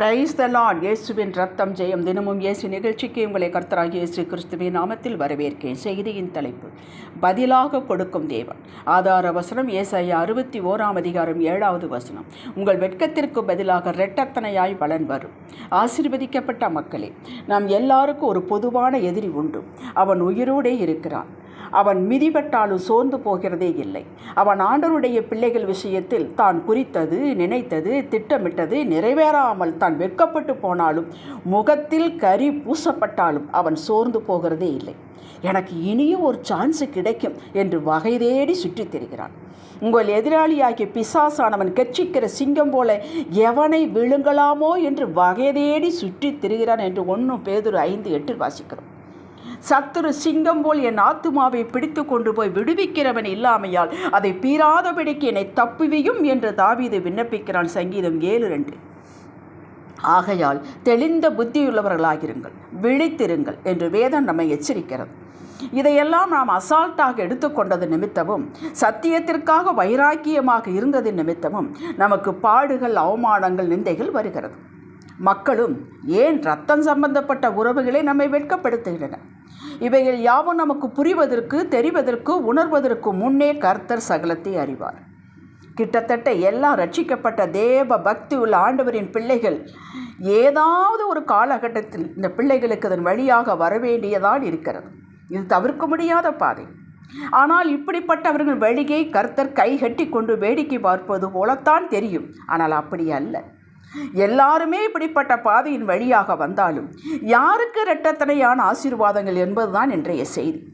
Praise the Lord இயேசுவின் ரத்தம் ஜெயம். தினமும் இயேசு நிகழ்ச்சிக்கு உங்களை கர்த்தராக இயேசு கிறிஸ்துவின் நாமத்தில் வரவேற்கேன் செய்தியின் தலைப்பு பதிலாக கொடுக்கும் தேவன். ஆதார வசனம் ஏசாயா அறுபத்தி ஓராம் அதிகாரம் ஏழாவது வசனம். உங்கள் வெட்கத்திற்கு பதிலாக இரட்டத்தனையாய் பலன் வரும். ஆசீர்வதிக்கப்பட்ட மக்களே நாம் எல்லாருக்கும் ஒரு பொதுவான எதிரி உண்டு. அவன் உயிரோடே இருக்கிறான். அவன் மிதிபட்டாலும் சோர்ந்து போகிறதே இல்லை. அவன் ஆண்டவருடைய பிள்ளைகள் விஷயத்தில் தான் குறித்தது நினைத்தது திட்டமிட்டது நிறைவேறாமல் தான் வெட்கப்பட்டு போனாலும் முகத்தில் கரி பூசப்பட்டாலும் அவன் சோர்ந்து போகிறதே இல்லை. எனக்கு இனியும் ஒரு சான்ஸ் கிடைக்கும் என்று வகை தேடி சுற்றித் திரிகிறான். உங்கள் எதிராளியாகிய பிசாசானவன் கெச்சிக்கிற சிங்கம் போல எவனை விழுங்கலாமோ என்று வகை தேடி சுற்றித் திரிகிறான் என்று ஒன்றும் பேதொரு ஐந்து எட்டில் வாசிக்கிறோம். சத்துரு சிங்கம் போல் என் ஆத்துமாவை பிடித்து கொண்டு போய் விடுவிக்கிறவன் இல்லாமையால் அதை பீறாதபடிக்கு என்னை தப்புவியும் என்று தாவீது விண்ணப்பிக்கிறான் சங்கீதம் ஏழு ரெண்டு. ஆகையால் தெளிந்த புத்தியுள்ளவர்களாகிருங்கள் விழித்திருங்கள் என்று வேதம் நம்மை எச்சரிக்கிறது. இதையெல்லாம் நாம் அசால்ட்டாக எடுத்துக்கொண்டது நிமித்தமும் சத்தியத்திற்காக வைராக்கியமாக இருந்தது நிமித்தமும் நமக்கு பாடுகள் அவமானங்கள் நிந்தைகள் வருகிறது. மக்களும் ஏன் ரத்தம் சம்பந்தப்பட்ட உறவுகளை நம்மை வெட்கப்படுத்துகின்றன? இவைகள் யாவும் நமக்கு புரிவதற்கு தெரிவதற்கு உணர்வதற்கு முன்னே கர்த்தர் சகலத்தை அறிவார். கிட்டத்தட்ட எல்லாம் ரட்சிக்கப்பட்ட தேவ பக்தி உள்ள ஆண்டவரின் பிள்ளைகள் ஏதாவது ஒரு காலகட்டத்தில் இந்த பிள்ளைகளுக்கு அதன் வழியாக வரவேண்டியதால் இருக்கிறது. இது தவிர்க்க முடியாத பாதை. ஆனால் இப்படிப்பட்டவர்கள் வழியை கர்த்தர் கைகட்டி கொண்டு வேடிக்கை பார்ப்பது போலத்தான் தெரியும். ஆனால் அப்படி அல்ல. எல்லாருமே இப்படிப்பட்ட பாதையின் வழியாக வந்தாலும் யாருக்கு இரட்டத்தனையான ஆசீர்வாதங்கள் என்பதுதான் இன்றைய செய்தி.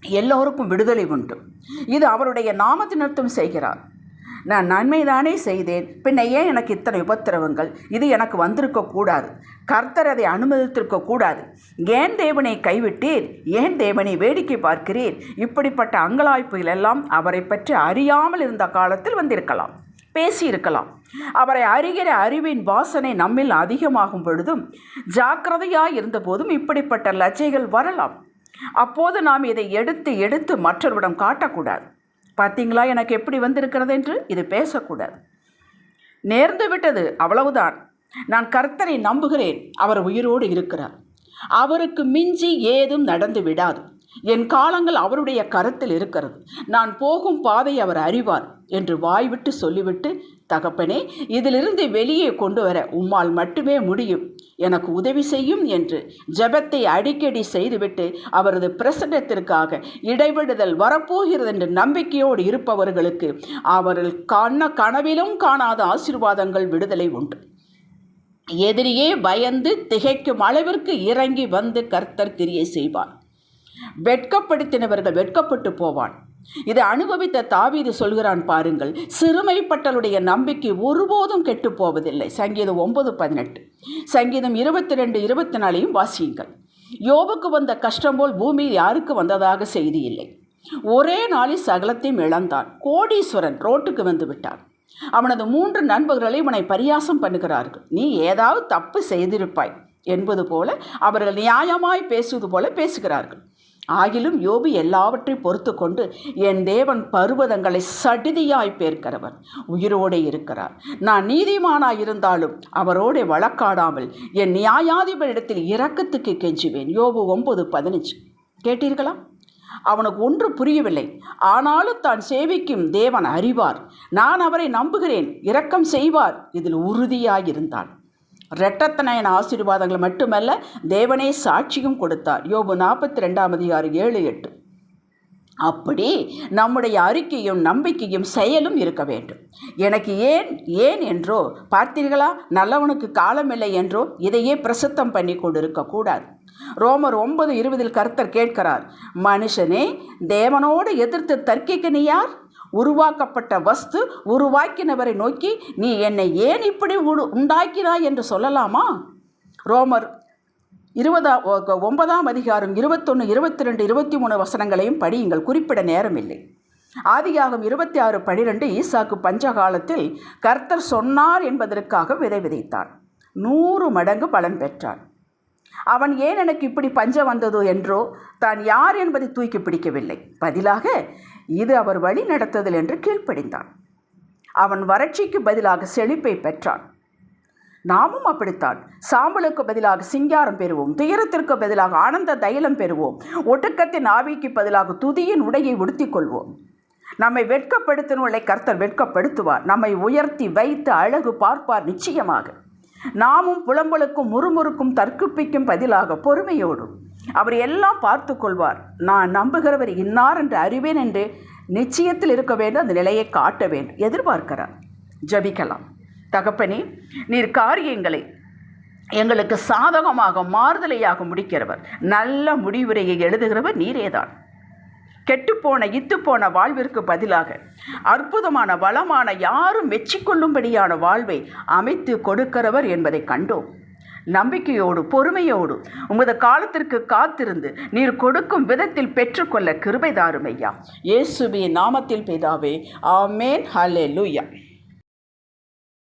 எல்லோருக்கும் விடுதலை உண்டு. இது அவருடைய நாமத்தினர்த்தம் செய்கிறார். நான் நன்மைதானே செய்தேன். பின்ன ஏன் எனக்கு இத்தனை உபத்திரவங்கள்? இது எனக்கு வந்திருக்க கூடாது. கர்த்தர் அதை அனுமதித்திருக்க கூடாது. ஏன் தேவனை கைவிட்டீர்? ஏன் தேவனை வேடிக்கை பார்க்கிறீர்? இப்படிப்பட்ட அங்கலாய்ப்புகள் எல்லாம் அவரை பற்றி அறியாமல் இருந்த காலத்தில் வந்திருக்கலாம். பேசியிருக்கலாம். அவரை அறிகிற அறிவின் வாசனை நம்மில் அதிகமாகும் பொழுதும் ஜாக்கிரதையாக இருந்தபோதும் இப்படிப்பட்ட லஜைகள் வரலாம். அப்போது நாம் இதை எடுத்து எடுத்து மற்றவரிடம் காட்டக்கூடாது. பார்த்தீங்களா எனக்கு எப்படி வந்திருக்கிறது என்று? இது பேசக்கூடாது. நேர்ந்து விட்டது அவ்வளவுதான். நான் கர்த்தனை நம்புகிறேன். அவர் உயிரோடு இருக்கிறார். அவருக்கு மிஞ்சி ஏதும் நடந்து விடாது. என் காலங்கள் அவருடைய கருத்தில் இருக்கிறது. நான் போகும் பாதை அவர் அறிவார் என்று வாய்விட்டு சொல்லிவிட்டு தகப்பனே இதிலிருந்து வெளியே கொண்டு வர உம்மால் மட்டுமே முடியும். எனக்கு உதவி செய்யும் என்று ஜெபத்தை அடிக்கடி செய்துவிட்டு அவரது பிரசன்னத்திற்காக இடைவிடுதல் வரப்போகிறது என்ற நம்பிக்கையோடு இருப்பவர்களுக்கு அவர்கள் காண கனவிலும் காணாத ஆசீர்வாதங்கள் விடுதலை உண்டு. எதிரியே பயந்து திகைக்கும் அளவிற்கு இறங்கி வந்து கர்த்தர் கிரியை செய்வார். வெட்கப்படுத்தினவர்கள் வெட்கப்பட்டு போவான். இதை அனுபவித்த தாவீது சொல்கிறான் பாருங்கள் சிறுமைப்பட்டலுடைய நம்பிக்கை ஒருபோதும் கெட்டு போவதில்லை சங்கீதம் ஒன்பது பதினெட்டு. சங்கீதம் இருபத்தி ரெண்டு இருபத்தி நாலையும் வாசியுங்கள். யோபுக்கு வந்த கஷ்டம் போல் பூமியில் யாருக்கு வந்ததாக செய்தி இல்லை. ஒரே நாளில் சகலத்தையும் இழந்தான். கோடீஸ்வரன் ரோட்டுக்கு வந்து விட்டான். அவனது மூன்று நண்பர்களை இவனை பரியாசம் பண்ணுகிறார்கள். நீ ஏதாவது தப்பு செய்திருப்பாய் என்பது போல அவர்கள் நியாயமாய் பேசுவது போல பேசுகிறார்கள். ஆகிலும் யோபு எல்லாவற்றையும் பொறுத்து கொண்டு என் தேவன் பருவதங்களை சடிதியாய் பேர்க்கிறவர் உயிரோடே இருக்கிறார். நான் நீதிமானாய் இருந்தாலும் அவரோட வழக்காடாமல் என் நியாயாதிபரிடத்தில் இரக்கத்துக்கு கெஞ்சுவேன். யோபு ஒன்பது பதினஞ்சு. கேட்டீர்களா? அவனுக்கு ஒன்று புரியவில்லை. ஆனாலும் தான் சேவிக்கும் தேவன் அறிவார். நான் அவரை நம்புகிறேன். இரக்கம் செய்வார். இதில் உறுதியாயிருந்தான். இரட்டத்தனையின் ஆசீர்வாதங்கள் மட்டுமல்ல தேவனே சாட்சியும் கொடுத்தார். யோபு நாற்பத்தி ரெண்டாம் அதிகாரம் ஏழு எட்டு. அப்படி நம்முடைய அறிக்கையும் நம்பிக்கையும் செயலும் இருக்க வேண்டும். எனக்கு ஏன் ஏன் என்றோ பார்த்தீர்களா? நல்லவனுக்கு காலமில்லை என்றோ இதையே பிரசித்தம் பண்ணி கொண்டிருக்கக்கூடாது ரோமர் ஒன்பது இருபதில் கர்த்தர் கேட்கிறார் மனுஷனே தேவனோடு எதிர்த்து தர்க்கிக்க நீ யார்? உருவாக்கப்பட்ட வஸ்து உருவாக்கினவரை நோக்கி நீ என்னை ஏன் இப்படி உண்டாக்கினாய் என்று சொல்லலாமா? ரோமர் இருபதாம் ஒன்பதாம் அதிகாரம் இருபத்தொன்று இருபத்தி ரெண்டு இருபத்தி மூணு வசனங்களையும் படியுங்கள். குறிப்பிட நேரமில்லை. ஆதியாகம் இருபத்தி ஆறு பனிரெண்டு ஈசாக்கு பஞ்சகாலத்தில் கர்த்தர் சொன்னார் என்பதற்காக விதை விதைத்தான். நூறு மடங்கு பலன் பெற்றான். அவன் ஏன் எனக்கு இப்படி பஞ்சம் வந்ததோ என்றோ? தான் யார் என்பதை தூக்கி பிடிக்கவில்லை. பதிலாக இது அவர் வழி நடத்துதல் என்று கீழ்ப்படிந்தான். அவன் வறட்சிக்கு பதிலாக செழிப்பை பெற்றான். நாமும் அப்படித்தான். சாம்பலுக்கு பதிலாக சிங்காரம் பெறுவோம். துயரத்திற்கு பதிலாக ஆனந்த தைலம் பெறுவோம். ஒட்டுக்கத்தின் ஆவிக்கு பதிலாக துதியின் உடையை உடுத்திக் கொள்வோம் நம்மை வெட்கப்படுத்தினவர்களை கர்த்தர் வெட்கப்படுத்துவார். நம்மை உயர்த்தி வைத்து அழகு பார்ப்பார் நிச்சயமாக. நாமும் புலம்பலுக்கும் முறுமுறுக்கும் தற்குப்பிக்கும் பதிலாக பொறுமையோடும் அவர் எல்லாம் பார்த்து கொள்வார் நான் நம்புகிறவர் இன்னார் என்று அறிவேன் என்று நிச்சயத்தில் இருக்க வேண்டும் அந்த நிலையை காட்ட வேண்டும். எதிர்பார்க்கிறார். ஜபிக்கலாம். தகப்பனே நீர் காரியங்களை எங்களுக்கு சாதகமாக மாறுதலையாக முடிக்கிறவர். நல்ல முடிவுரையை எழுதுகிறவர் நீரேதான். கெட்டுப்போன இத்துப்போன வாழ்விற்கு பதிலாக அற்புதமான வளமான யாரும் மெச்சிக்கொள்ளும்படியான வாழ்வை அமைத்து கொடுக்கிறவர் என்பதை கண்டோம். நம்பிக்கையோடு பொறுமையோடு உமது காலத்திற்கு காத்திருந்து நீர் கொடுக்கும் விதத்தில் பெற்றுக்கொள்ள கிருபை தாரும் ஐயா நாமத்தில் பிதாவே ஆமேன். ஹலே